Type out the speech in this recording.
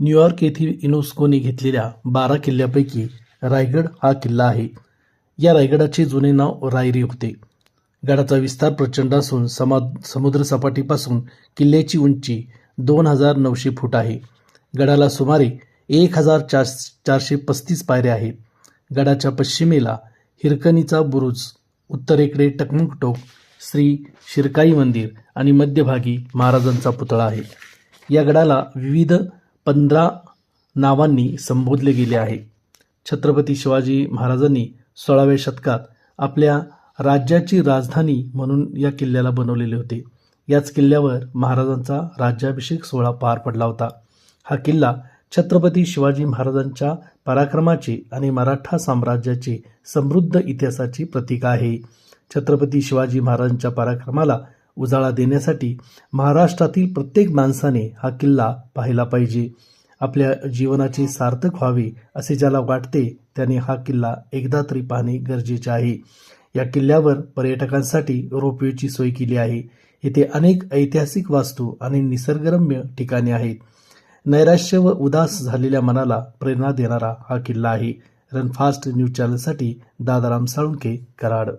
New York येथील युनेस्कोने घेतलेल्या बारा किल्ल्यापैकी रायगड हा किल्ला आहे. या रायगडाचे जुने नाव रायरी होते. गडाचा विस्तार प्रचंड असून समा समुद्रसपाटीपासून किल्ल्याची उंची दोन हजार नऊशे फूट आहे. गडाला सुमारे एक हजार चार चारशे पस्तीस पायऱ्या आहेत. गडाच्या पश्चिमेला हिरकणीचा बुरुज उत्तरेकडे टकमुकटोक श्री शिरकाई मंदिर आणि मध्यभागी महाराजांचा पुतळा आहे. या गडाला विविध पंधरा नावांनी संबोधले गेले आहे. छत्रपती शिवाजी महाराजांनी सोळाव्या शतकात आपल्या राज्याची राजधानी म्हणून या किल्ल्याला बनवलेले होते. याच किल्ल्यावर महाराजांचा राज्याभिषेक सोहळा पार पडला होता. हा किल्ला छत्रपती शिवाजी महाराजांच्या पराक्रमाचे आणि मराठा साम्राज्याचे समृद्ध इतिहासाचे प्रतीक आहे. छत्रपती शिवाजी महाराजांच्या पराक्रमाला उजाळा देण्यासाठी महाराष्ट्रातील प्रत्येक माणसाने हा किल्ला पाहिला पाहिजे. आपल्या जीवनाचे सार्थक व्हावे असे ज्याला वाटते त्याने हा किल्ला एकदा तरी पाहणे गरजेचे आहे. या किल्ल्यावर पर्यटकांसाठी रोपवेची सोय केली आहे. येथे अनेक ऐतिहासिक वास्तू आणि निसर्गरम्य ठिकाणे आहेत. नैराश्य व उदास झालेल्या मनाला प्रेरणा देणारा हा किल्ला आहे. रनफास्ट न्यूज चॅनलसाठी दादाराम साळुंके कराड.